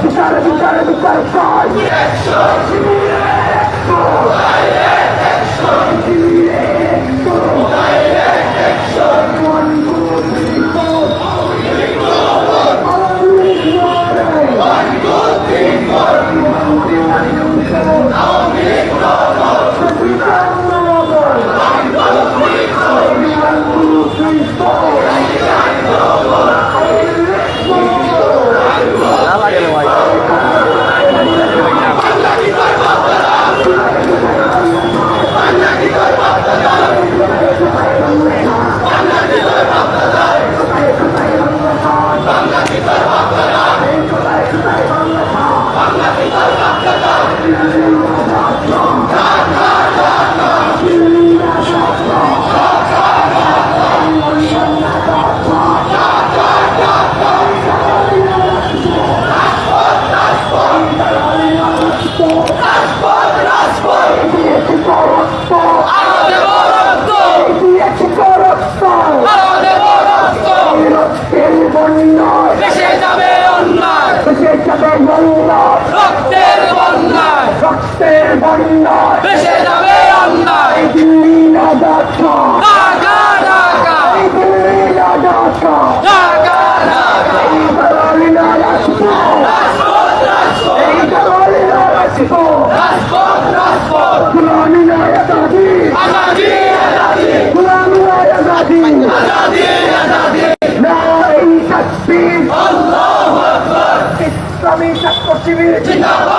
বিচার বিচার বিচার চাই বন্যায় রক্তের বন্যায় দেশে যাবে অন্যায় দিল্লি না ঢাকা ঢাকা ঢাকা দিল্লি না ঢাকা ঢাকা ঢাকা এই দালালি না রাখব এই দালালি না রাখব রাজপথ রাজপথ গুলামি না আজাদি আজাদি আজাদি গুলামি না আজাদি আজাদি আজাদি না এই তাকবীর ইসলামী ছাত্র শিবির জিন্দাবাদ